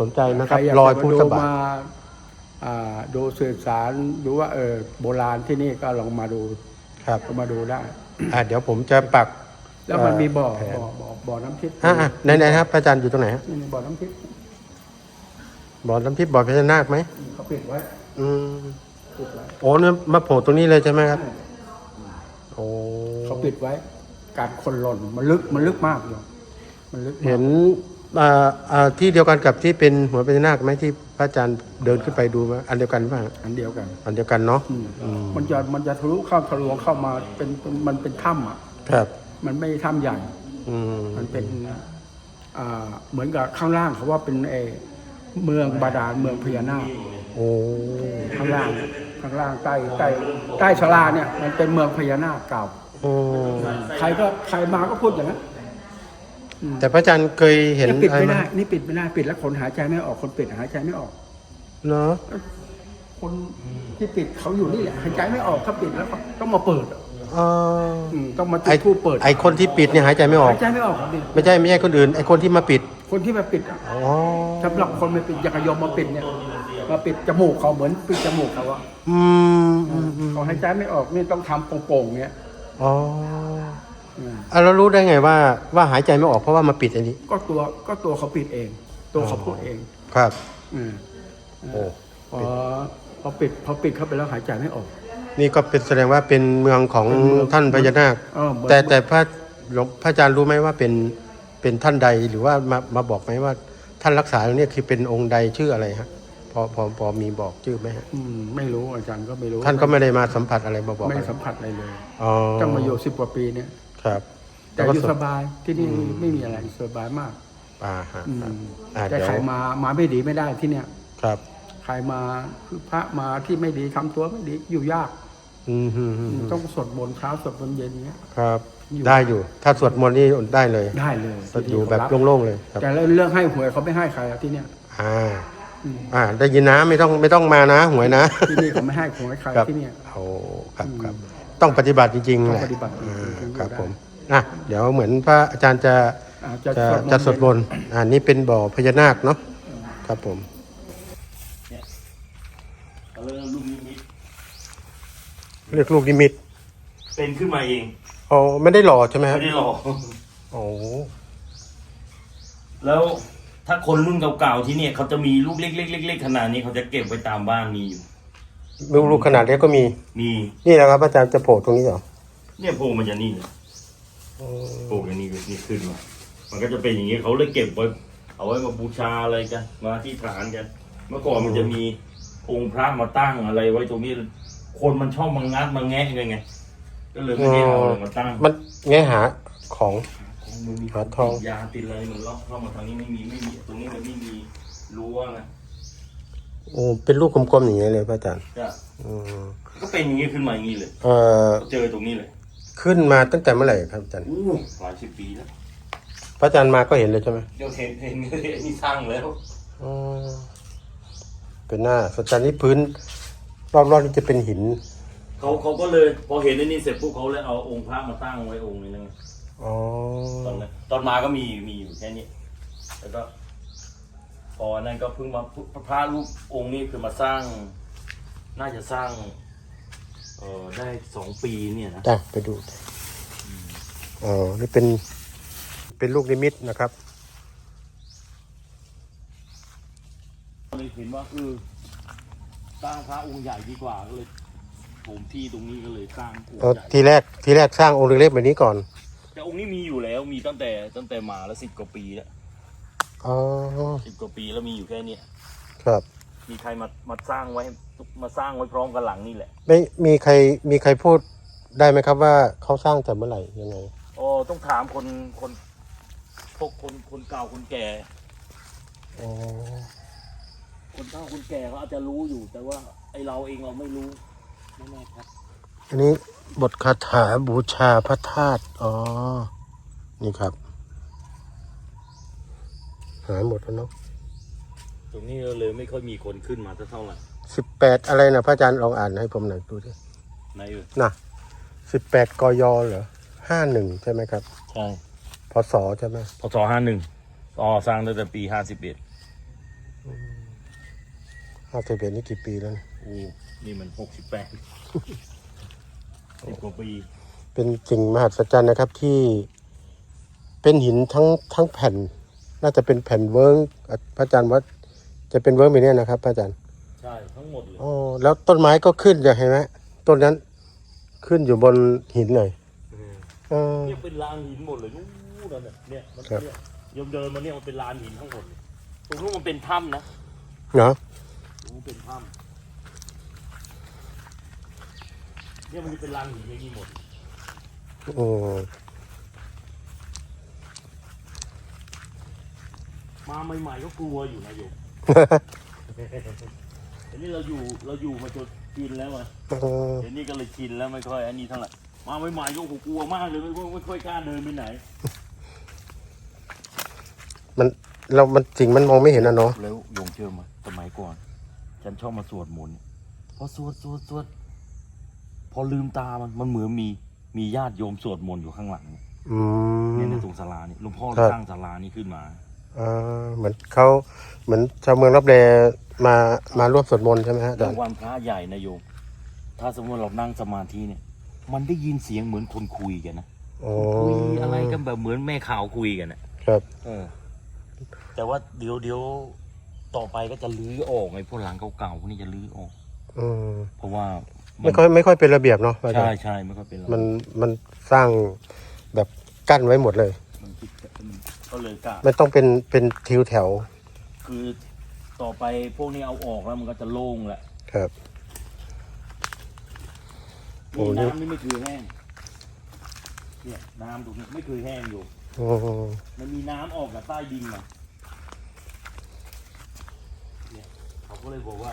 สนใจนะคใครรับอยากรอยจะพุทมาธดูบาทมาอ่าดูสื่อสารดูว่าเออโบราณที่นี่ก็ลองมาดูครับก็มาดูได้อ่าเดี๋ยวผมจะปัก แล้วมันมีบ่อแผนบ่อบ่อบ่อน้ำทิพย์อ่าอ่าไหนไหนครับพระอาจารย์อยู่ตรงไหนฮะนี่บ่อน้ำทิพย์บ่อน้ำทิพย์บ่อพญานาคไหมเขาปิดไว้ อืมปิดไว้โอ้เนี่ยมาโผล่ตรงนี้เลยใช่ไหมครับโอ้เขาปิดไว้ การคนหล่นมันลึกมันลึกมากอยู่มันลึกมากเห็นอ่าอ่า ที่เดียวกันกับที่เป็นหัวพญานาคไหมที่พระอาจารย์เดินขึ้นไปดูมาอันเดียวกันป่ะอันเดียวกัน อันเดียวกันเนาะอืมอืมมันจะมันจะทะลุเข้าทะลวงเข้ามาเป็นมันเป็นถ้ำอะครับ มันไม่ใช่ถ้ำใหญ่อืมมันเป็นอ่าเหมือนกับข้างล่างเขาว่าเป็นเออเมืองบาดาลเมืองพญานาคโอ้ข้างล่างข้างล่างใต้ใต้ใต้ชลาเนี่ย มันเป็นเมืองพญานาคเก่าโอ้ใครก็ใครมาก็พูดอย่างนั้นอืม แต่พระอาจารย์เคยเห็นจะปิดไม่อะรได้หนี่ปิดไม่ได้ปิดแล้วคนหายใจไม่ออกคนปิดหายใจไม่ออกเนาะคนที่ปิดเขาอยู่นี่แหละหายใจไม่ออกถ้าปิดแล้วก็ต้องมาเปิดอ๋ออืมต้องมาจุไอดทูปเปิด ไอคนที่ปิดเนี่ยหายใจไม่ออกหายใจไม่ออกครับพี่ไม่ใช่ไม่ใช่คนอื่นไอคนที่มาปิด คนที่มาปิดอะอ๋อสำหรับคนไม่ปิดอยากจะยอมมาปิดเนี่ยมาปิดจมูกเขาเหมือนปิดจมูกเขาอะอืมอืมอืมเขาหายใจไม่ออกนี่ต้องทำโป่งๆเนี้ยอ๋อ อืมอะเรารู้ได้ไงว่าว่าหายใจไม่ออกเพราะว่ามาปิดอันนี้ ก็ตัวก็ตัวเขาปิดเอง ตัวเขาพูดเองครับอืมโอ้พอพอปิดพอปิดเข้าไปแล้วหายใจไม่ออก นี่ก็เป็นแสดงว่าเป็นเมืองของเป็นเมืองท่านพญานาคเออเหมือนแต่แต่พระหลวงพระอาจารย์รู้ไหมว่าเป็นเป็นท่านใดหรือว่ามามาบอกไหมว่า ท่านรักษาอยู่เนี่ยคือเป็นองค์ใดชื่ออะไรฮะพอพอพอมีบอกชื่อไหมฮะอืมไม่รู้อาจารย์ก็ไม่รู้ ท่านก็ไม่ได้มาสัมผัสอะไรมาบอกไม่อะไรสัมผัสอะไรเลยอ๋อต้องมาอยู่สิบกว่าปีเนี่ย ครับแต่แล้วก็อยู่สสบายที่นี่ไม่มีอะไรสบายมากอ่าฮะอืมอ่าแต่เดี๋ยวใครมามาไม่ดีไม่ได้ที่เนี่ยครับ ใครมาคือพระมาที่ไม่ดีทำตัวไม่ดีอยู่ยากอืมฮึ่มฮึ่มฮึ่มต้องสวดมนต์เช้าสวดมนต์เย็นอย่างเงี้ยครับอยู่ได้อยู่ ถ้าสวดมนต์นี่ได้เลย ได้เลยอยู่แบบที่นี่เขาโล่งๆเลยครับแต่เรื่องให้หวยเขาไม่ให้ใครอะที่เนี่ยอ่าอืมอ่า ได้ยินนะไม่ต้องไม่ต้องมานะหวยนะที่นี่เขาไม่ให้หวยใครครับที่เนี่ยโอ้ครับครับ ต้องปฏิบัติจริงๆต้องแหละปฏิบัติจริงๆอ่าถึงอยู่ครับได้ ผมอะเดี๋ยวเหมือนพระอาจารย์จะอ่าจะจะสวดมนต์อ่านี่เป็นบ่อพญานาคเนาะครับผมเขาเรียกว่าลูกนิมิตเรียกลูกนิมิตเป็นขึ้นมาเองอ๋อไม่ได้หล่อใช่ไหมครัไม่บได้หลอก โอ้แล้วถ้าคนรุ่นเก่าๆที่เนี่ยเขาจะมีลูกเล็กๆๆๆขนาดนี้เขาจะเก็บไว้ตามบ้านมีอยู่ ลูกลูกขนาดเล็กก็มี มีนี่แหละครับอาจารย์จะโผล่ตรงนี้เหรอเนี่ยโผล่มาจากนี่เนี่ยโผล่จากนี่นี่ขึ้นมา มันก็จะเป็นอย่างนี้เขาเลยเก็บไว้เอาไว้มาบูชาอะไรกันมาที่ฐานกัน เมื่อก่อนมันจะมีองค์พระมาตั้งอะไรไว้ตรงนี้ คนมันชอบมางัดมาแงะกันไงก็เลยไม่ได้เอาอะไรมาตั้งมันแงหาของมันมีหาทองยาติดอะไรมันล็อกเข้ามาทางนี้ไม่มีไม่มีตรงนี้มันไม่มีรั้วไง โอ้เป็นลูกกลมๆอย่างเงี้ยเลยพระอาจารย์ก็อืมก็เป็นอย่างนี้ขึ้นมาอย่างนี้เลยเอ่อเจอตรงนี้เลยขึ้นมาตั้งแต่เมื่อไหร่ครับอาจารย์อู้หลายสิบปีแล้วพระอาจารย์มาก็เห็นเลยใช่ไหมเดี๋ยวเห็นเห็นเห็นนี่สร้างแล้วอ๋อเป็นหน้าสจารย์นี่พื้น รอบๆนี่จะเป็นหินเขาเขาก็เลยพอเห็นไอ้นี่เสร็จปุ๊บเขาเลยเอาองค์พระมาตั้งไว้องค์นึงนะอ๋อตอนนั้นตอนมาก็มีมีอยู่แค่นี้แล้วก็ พอนั้นก็เพิ่งมาพระรูปองค์นี้คือมาสร้าง น่าจะสร้าง เออได้สองปีเนี่ยนะจ้ะไปดูอ๋อนี่เป็น เป็นลูกนิมิตนะครับเลยเห็นว่าเออสร้างพระองค์ใหญ่ดีกว่าก็เลยผมที่ตรงนี้ก็เลยสร้างองค์เออใหญ่ทีแรกทีแรกสร้างองค์เล็กๆแบบนี้ก่อน แต่องค์นี้มีอยู่แล้วมีตั้งแต่ตั้งแต่มาแล้วสิบกว่าปีแล้ว อ๋อสิบกว่าปีแล้วมีอยู่แค่เนี้ยครับ มีใครมามาสร้างไว้มาสร้างไว้พร้อมกันหลังนี่แหละไม่มีใครมีใครพูดได้ไหมครับว่าเขาสร้างแต่เมื่อไหร่ยังไงอ๋อต้องถามคนคนพวกคนคนเก่าคนแก่อ๋อคนเฒ่าคนแก่เขาอาจจะรู้อยู่ แต่ว่าไอเราเองเราไม่รู้ไม่แน่ครับ อันนี้บทคาถาบูชาพระธาตุอ๋อนี่ครับ หายหมดแล้วเนาะตรงนี้เลยไม่ค่อยมีคนขึ้นมาสักเท่าไหร่สิบแปดอะไรนะพระอาจารย์ลองอ่านให้ผมหน่อยดูดิในเออนะสิบแปดกยเหรอห้าหนึ่งใช่ไหมครับใช่พศใช่ไหมพศห้าหนึ่งอ๋อสร้างตั้งแต่ปีห้าสิบเอ็ดห้าสิบเอ็ดนี่กี่ปีแล้วเนี่ยโอ้นี่มันหกสิบแปดสิบกว่าปี เป็นสิ่งมหัศจรรย์นะครับที่เป็นหินทั้งทั้งแผ่น น่าจะเป็นแผ่นเวิร์กอะพระอาจารย์ว่าจะเป็นเวิร์กแบบนี้นะครับพระอาจารย์ใช่ทั้งหมดเลยอ๋อแล้วต้นไม้ก็ขึ้นอย่างเห็นไหมต้นนั้นขึ้นอยู่บนหินเลยอ๋อเนี่ยเป็นลานหินหมดเลยนู้นนั่นน่ะเนี่ยมันครับเนี่ยยมเดินมาเนี่ยมันเป็นลานหินทั้งหมดเลยตรงนู้นมันเป็นถ้ำนะเนาะตรงนู้นเป็นถ้ำเนี่ยมันจะเป็นลานหินอย่างนี้หมดโอ้ มาใหม่ๆก็กลัวอยู่นะโยมอันนี้เราอยู่เราอยู่มาจนชินแล้วไงเออเดี๋ยวนี้ก็เลยชินแล้วไม่ค่อย อันนี้เท่าไหร่มาใหม่ๆก็โอ้โหกลัวมากเลยไม่ค่อยไม่ค่อยกล้าเดินไปไหน มันเรา มันสิ่งมันมองไม่เห็นนะเนาะแล้วโยมเชื่อไหมสมัยก่อน ฉันชอบมาสวดมนต์พอสวดสวดสวดพอลืมตามันมันเหมือนมีมีญาติโยมสวดมนต์อยู่ข้างหลังอืมเนี่ยในตรงศาลานี่หลวงพ่อครับสร้างศาลานี่ขึ้นมา อ่าเหมือนเขาเหมือนชาวเมืองรับแลมามาร่วมสวดมนต์ใช่ไหมฮะอาแล้จาวรย์วันพระใหญ่นะโยม ถ้าสมมติเรานั่งสมาธิเนี่ย มันได้ยินเสียงเหมือนคนคุยกันนะโอ้คุยอะไรกันแบบเหมือนแม่ข่าวคุยกันนะครับ เออ แต่ว่าเดี๋ยวเดี๋ยวต่อไปก็จะลื้อออกไอ้พวกหลังเก่าๆพวกนี้จะลื้อออก อืมเพราะว่าไม่ค่อยไม่ค่อยเป็นระเบียบเนาะอาจารใช่ย์ใช่ไม่ค่อยเป็นไรมันมันสร้างแบบกั้นไว้หมดเลย มันคิดมัน ก็เลยกะไม่ต้องเป็นเป็นทิวแถวคือต่อไปพวกนี้เอาออกแล้วมันก็จะโล่งแหละครับ โอ้นี่ นี่น้ำนี่ไม่เคยแห้งเนี่ยน้ำตรงนี้ไม่เคยแห้งอยู่อืมมันมีน้ำออกจากใต้ดินมาเนี่ยเขาก็เลยบอกว่า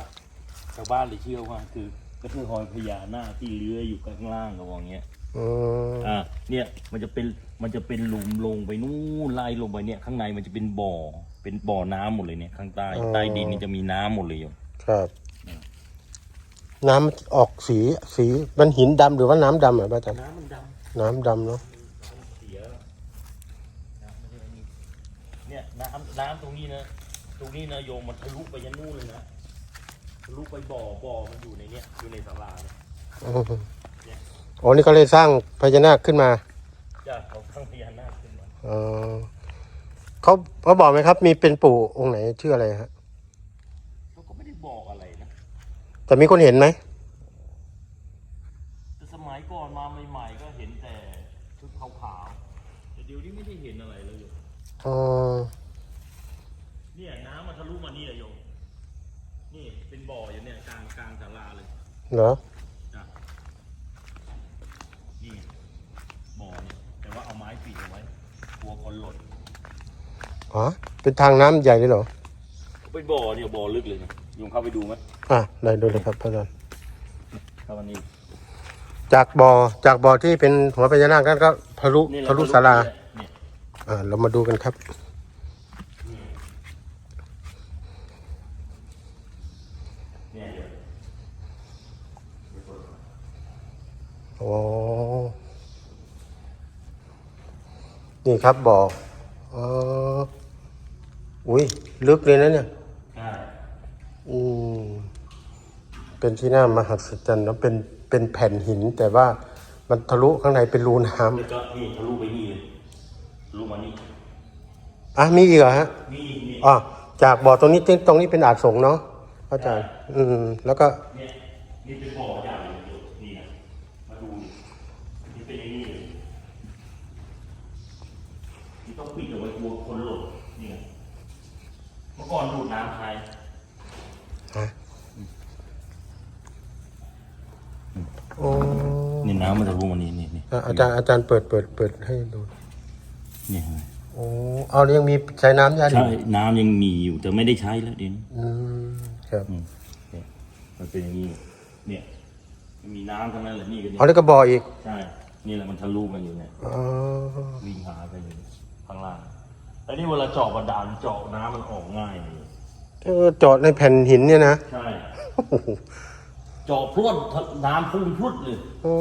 ชาวบ้านเลยเชื่อว่าคือก็คือหอยพญานาคที่เลื้อยอยู่ข้างล่างก็ว่าอย่างเงี้ย อืมอ่าเนี่ยมันจะเป็นมันจะเป็นหลุมลงไปนู่นไล่ลงไปเนี่ยข้างในมันจะเป็นบ่อ เป็นบ่อน้ำหมดเลยเนี่ยข้างใต้ใต้ดินนี่จะมีน้ำหมดเลยโยมครับ น้ำมันออกสีสีมันหินดำหรือว่าน้ำดำอะอาจารย์น้ำมันดน้ำดำเนาะำเสียน้ำไม่ได้นี่เนี่ยน้ำน้ำตรงนี้นะตรงนี้นะโยมมันทะลุไปยันนู่นเลยนะทะลุไปบ่อบ่อมันอยู่ในเนี้ยอยู่ในศาลาเนี่ย อืม อ๋อนี่ก็เลยสร้างพญานาคขึ้นมาจ้าเขาข้างพญานาคขึ้นมาเออเขาเขาบอกไหมครับ มีเป็นปู่องค์ไหนชื่ออะไรฮะเขาก็ไม่ได้บอกอะไรนะแต่มีคนเห็นไหมแต่สมัยก่อนมาใหม่ๆก็เห็นแต่ชุดขาวๆแต่เดี๋ยวนี้ไม่ได้เห็นอะไรเลยโยมอ๋อเนี่ยน้ำมันทะลุมานี่เลยโยมนี่เป็นบ่ออยู่เนี่ยกลางกลางศาลาเลย เหรอ จ้ะนี่บ่อเนี่ยแต่ว่าเอาไม้ปิดเอาไว้กลัวคนหล่น อ๋อเป็นทางน้ำใหญ่เลยเหรอ เป็นบ่อเนี่ยบ่อลึกเลยนะโยมเข้าไปดูไหมอะได้ดูเลยครับพระอาจารย์เข้ามานี่จากบ่อจากบ่อที่เป็นหัวพญานาคนั้นก็ทะลุนี่แหละทะลุศาลา เนี่ยอ่า เรามาดูกันครับ เนี่ยเดี๋ยวโอ้นี่ครับบ่ออ๋อ อุ้ยลึกเลยนะเนี่ยใช่อืมเป็นที่น่ามหัศจรรย์แล้วเป็นเป็นแผ่นหิน แต่ว่ามันทะลุข้างในเป็นรูน้แล้วก็นี่ทะลุไปนี่เลยทะลุมานี่ำอะมีอีกเหรอฮะนี่นี่อ๋อจากบ่อตรงนี้ตรงนี้เป็นอาจสงส์เนาะเข้าใจารย์อืมแล้วก็เนี่ยนี่เป็นบ่อใหญ่เลยโยมนี่นะมาดูดินี่เป็นอย่างนี้เลยนี่ต้องปิดเอาไว้กลัวคนหล่นนี่ไงเมื่อ ก่อนดูดน้ำใครฮะโอ้นี่น้ำมันจะรู้มันนี่นี่นี่อะอาจารย์อาจารย์เปิดเปิดเปิดให้ดูนี่โอ้เอายังมีใช้น้ำยาดิใช่น้ำยังมีอยู่แต่ไม่ได้ใช้แล้วเดี๋ยวนี้อืมครับอืมเนี่ยมันเป็นอย่างนี้เนี่ยมันมีน้ำทั้งนั้นแหละนี่ก็เนี่เอายแล้วก็บ่ออีกใช่ นี่แหละมันทะลุกันอยู่เนี่ยอ๋อ วิ่งหาไปอยู่ข้างล่าง แล้วนี่เวลาเจาะบาดาลเจาะน้ำมันออกง่ายเลยเออจอดในแผ่นหินเนี่ยนะใช่ โอ้โหเจาะพรวดน้ำพุ่งพรุดเลยโอ้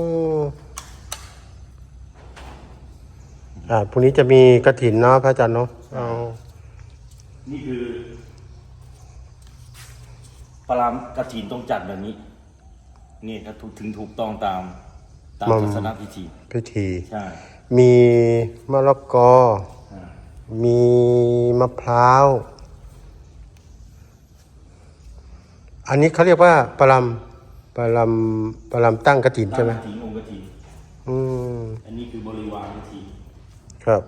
อ่าพรุ่งนี้จะมีกระถินเนาะพระอาจารย์เนาะเอานี่คือปรามกฐินต้องจัดแบบนี้ นี่ถ้าถูกถึงถูกต้องตามตามมัมศาสนาพิธีพิธี ใช่ มีมะละกออ่า มีมะพร้าว อันนี้เขาเรียกว่าปรำปรำปรำตั้งกระถินใช่ไหมตั้งกฐินองค์กฐินอืมอันนี้คือบริวารกฐินครับ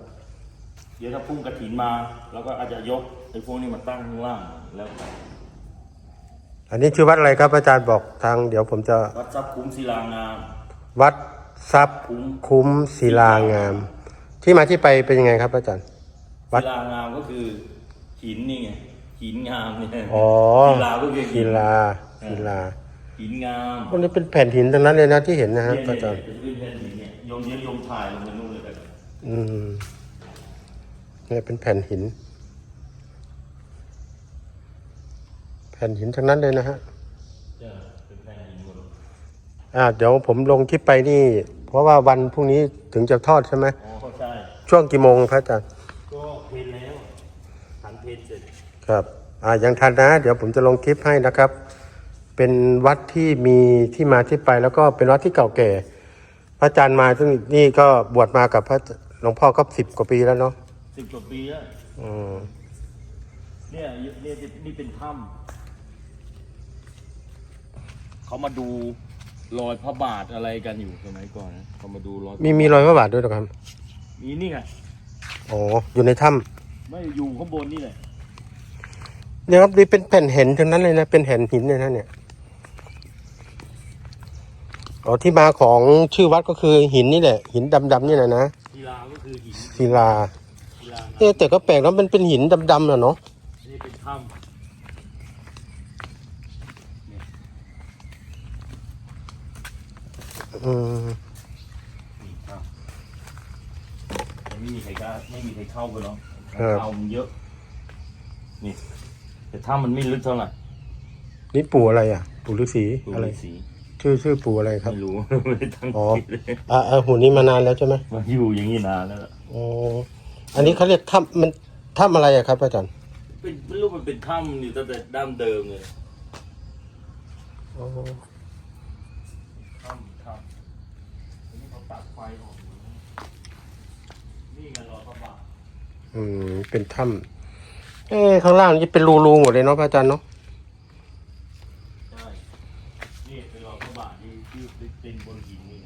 เดี๋ยวถ้าพุ่งกฐินมาเราก็อาจจะยกไอ้พวกนี้มาตั้งข้างล่างแล้วแต่อันนี้ชื่อวัดอะไรครับ อาจารย์บอกทาง เดี๋ยวผมจะ วัดทรัพย์คุ้มศิลางาม วัดทรัพย์คุ้มคุ้มศิลางาม ที่มาที่ไปเป็นยังไงครับ อาจารย์ วัดศิลางามก็คือหินนี่ไงหินงามเนี่ยอ๋อศิลาก็คือหิศินลาศิลาหินงามพวกนี้เป็นแผ่นหินทั้งนั้นเลยนะที่เห็นนะฮะเนี่ยอาจารย์เนี่ยเป็นแผ่นหินเนี่ยโยมเยอะโยมถ่ายลงไปนู่นเลยกันอืมเนี่ยเป็นแผ่นหิน แผ่นหินทั้งนั้นเลยนะฮะ เออเป็นแผ่นหินหมดเลยอ่าเดี๋ยวผมลงคลิปไปนี่ เพราะว่าวันพรุ่งนี้ถึงจะทอดใช่ไหมอ๋อเข้าใจช่วงกี่โมงพระอาจารย์ ก็เพนแล้วทันเพนเสร็จ ครับอ่ายังทันนะ เดี๋ยวผมจะลงคลิปให้นะครับ เป็นวัดที่มีที่มาที่ไปแล้วก็เป็นวัดที่เก่าแก่ พระอาจารย์มาซึ่งนี่ก็บวชมากับพระหลวงพ่อก็สิบกว่าปีแล้วเนาะสิบกว่าปีแล้วอืมเนี่ยเนี่ยนี่เป็นถ้ำเขามาดูรอยพระบาทอะไรกันอยู่สมัยก่อนนะเขามาดูรอยมีมีรอยพระบาทด้วยเหรอครับ มีนี่ไงอ๋ออยู่ในถ้ำไม่อยู่ข้างบนนี่แหละ เนี่ยครับนี่เป็นแผ่นหินทั้งนั้นเลยนะ เป็นแผ่นหินเลยนะเนี่ยอ๋อที่มาของชื่อวัดก็คือหินนี่แหละ หินดำๆนี่แหละนะศิลาก็คือหินศิลาศิลาเอ๊ะแต่ก็แปลกแล้วมันเป็นหินดำๆนะเนาะนี่เป็นถ้ำอืมนี่ถ้ำแต่ไม่มีใครกล้าไม่มีใครเข้าไปหรอกครับเข้ามันเยอะนี่ แต่ถ้ำมันไม่ลึกเท่าไหร่นี่ปู่อะไรอะ ปู่ฤาษีดูอะไร สีชื่อชื่อปู่อะไรครับ ไม่รู้ ไม่ได้ตั้งอ๋อใจเลยอ่าอ่าหุ่นนี้มานานแล้วใช่ไหมมาอยู่อย่างนี้นานแล้วล่ะอ๋ออันนี้เขาเรียกถ้ำมันถ้ำอะไรอะครับอาจารย์เป็นไม่รู้มันเป็นถ้ำอยู่ตั้งแต่ดั้งเดิมเลยอ๋อถ้ำถ้ำอันนี้เขาตัดไฟออกหมดแล้วนี่ไงรอยพระบาท อืมเป็นถ้ำ เอ๊ะข้างล่างนี่เป็นรูๆหมดเลยเนาะพระอาจารย์เนาะใช่นี่เป็นรอยพระบาทที่ที่เป็นบนหินนี่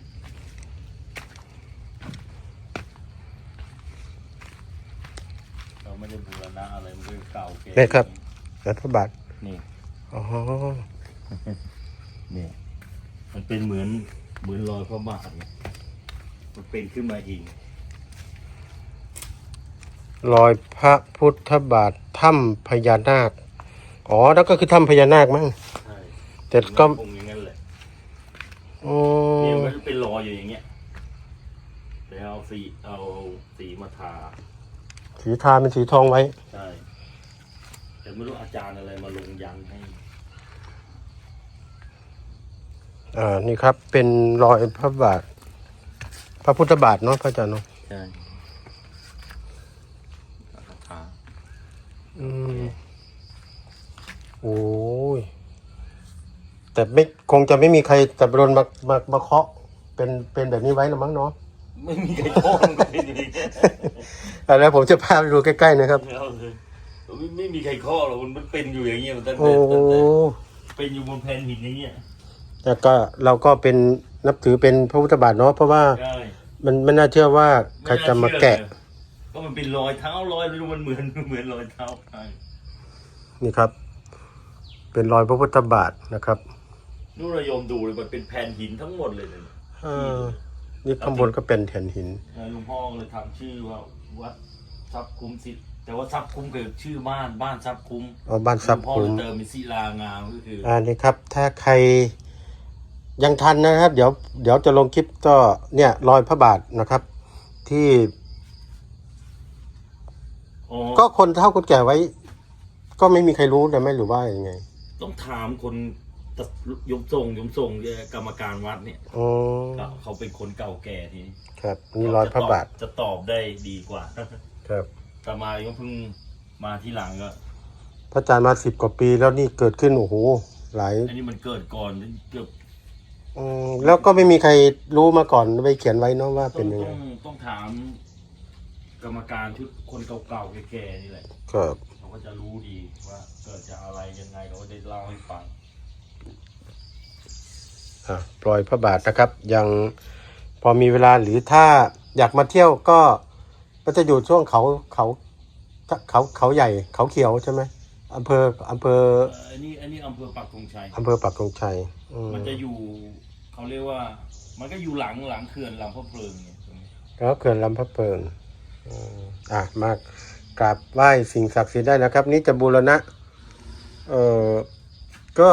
เราไม่ได้บูรณะอะไรมันก็เก่าแก่เนี่ยครับแล้วพระบาทนี่อ๋อนี่มันเป็นเหมือนเหมือนรอยพระบาทเนี่ยมันเป็นขึ้นมาเอง รอยพระพุทธบาทถ้ำพญานาค อ๋อ แล้วก็คือถ้ำพญานาคมั้ง ใช่แต่ก็คงอย่างนั้นแหละอ๋อเนี่ยมันเป็นรอยอยู่อย่างเงี้ยแต่เอาสีเอาสีมาทา สีทาเป็นสีทองไว้ ใช่ แต่ไม่รู้อาจารย์อะไรมาลงยันให้ อ่า นี่ครับ เป็นรอยพระบาท พระพุทธบาทเนาะพระอาจารย์เนาะ ใช่ทา อืม โอ้ย แต่ไม่คงจะไม่มีใครจับโดนมามามาเคาะเป็นเป็นแบบนี้ไว้หรอมั้งเนาะไม่มีใครโทษมันก็เป็นอย่างนี้อะแล้วผมจะพาไปดูใกล้ๆนะครับ ไม่เอาเลยไม่ไม่มีใครข้อหรอกมันเป็นอยู่อย่างเงี้ยมันตั้งโอ้แต่ตั้งแต่เป็นอยู่บนแผ่นหินอย่างเงี้ยแล้วก็เราก็เป็นนับถือเป็นพระพุทธบาทเนาะเพราะว่าใช่มันไม่น่าเชื่อว่าใครจะมาแกะ ก็มันเป็นรอยเท้ารอยไม่รู้มันเหมือนเหมือนรอยเท้าใครนี่ครับ เป็นรอยพระพุทธบาทนะครับนู่นระยมดูเลยมันเป็นแผ่นหินทั้งหมดเลยเนี่ยเออนี่ข้างบนก็เป็นแผ่นหินเออหลวงพ่อเลยทำชื่อว่าวัดทรัพย์คุ้มสิทธิ์แต่ว่าทรัพย์คุ้มคือชื่อบ้านบ้านทรัพย์คุ้มเอาบ้านทรัพย์หลวงพ่อคุ้มเลยเติมเป็นศิลางามก็คือออ่านี่ครับ ถ้าใครยังทันนะครับ เดี๋ยวเดี๋ยวจะลงคลิปก็เนี่ยรอยพระบาทนะครับ ที่อ๋อก็คนเท่าคนแก่ไว้ ก็ไม่มีใครรู้นะไหมหรือว่ายังไง ต้องถามคนตะยมส่งยมส่งกรรมการวัดเนี่ยอ๋อก็เขาเป็นคนเก่าแก่ทีนี้ครับนี่รอยพระบาทจะตอบได้ดีกว่า ครับแต่มาก็เพิ่งมาที่หลังก็พระอาจารย์มาสิบกว่าปีแล้วนี่เกิดขึ้นโอ้โหหลายอันนี้มันเกิดก่อนเกือบอืมแล้วก็ไม่มีใครรู้มาก่อนไปเขียนไว้เนาะว่าต้เป็อนงยังไงต้องต้องถาม กรรมการชุดคนเก่าๆแก่ๆนี่แหละ ครับเขา ก็จะรู้ดีว่าเกิดจากอะไรยังไงเขาก็จะเล่าให้ฟังอะปล่อยพระบาทนะครับ ยังพอมีเวลาหรือถ้าอยากมาเที่ยวก็ก็จะอยู่ช่วงเขาเขาเขาเขาใหญ่เขาเขียวใช่ไหมอำเภออำเภอเอ่ออันนี้อันนี้อำเภอปักธงชัย อำเภอปักธงชัยอืมมันจะอยู่เขาเรียกว่า มันก็อยู่หลังหลังเขื่อนลำพะเพลิงเนี่ยตรงนี้แล้วเขื่อนลำพะเพิงอืมอะมาก กราบไหว้สิ่งศักดิ์สิทธิ์ได้นะครับ นี่จะบูรณะ เอ่อ ก็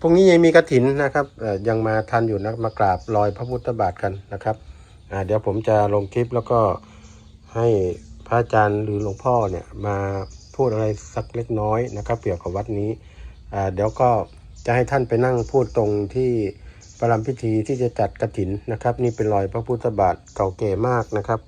พรุ่งนี้ยังมีกระถินนะครับเอ่อยังมาทันอยู่นะมากราบรอยพระพุทธบาทกันนะครับอ่าเดี๋ยวผมจะลงคลิปแล้วก็ให้พระอาจารย์หรือหลวงพ่อเนี่ยมาพูดอะไรสักเล็กน้อยนะครับเกี่ยวกับวัดนี้อ่าเดี๋ยวก็จะให้ท่านไปนั่งพูดตรงที่ประลัมพิธีที่จะจัดกระถินนะครับ นี่เป็นรอยพระพุทธบาทเก่าแก่มากนะครับ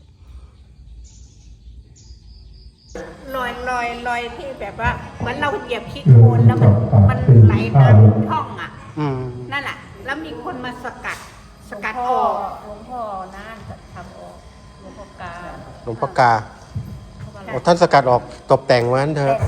อยรอยที่แบบว่าเหมือนเราเหยียบขี้โคลนแล้วมันมันไหลตามช่องอะอืมนั่นแหละแล้วมีคนมาสกัดสหลวงกัดพ่อออกหลวงพ่อน่านจะทำออกหลวงพ่อกาหลวงพ่อกาเขาก็โอ้ท่านสกัดออกตกแต่งไว้นั้นเถอะแ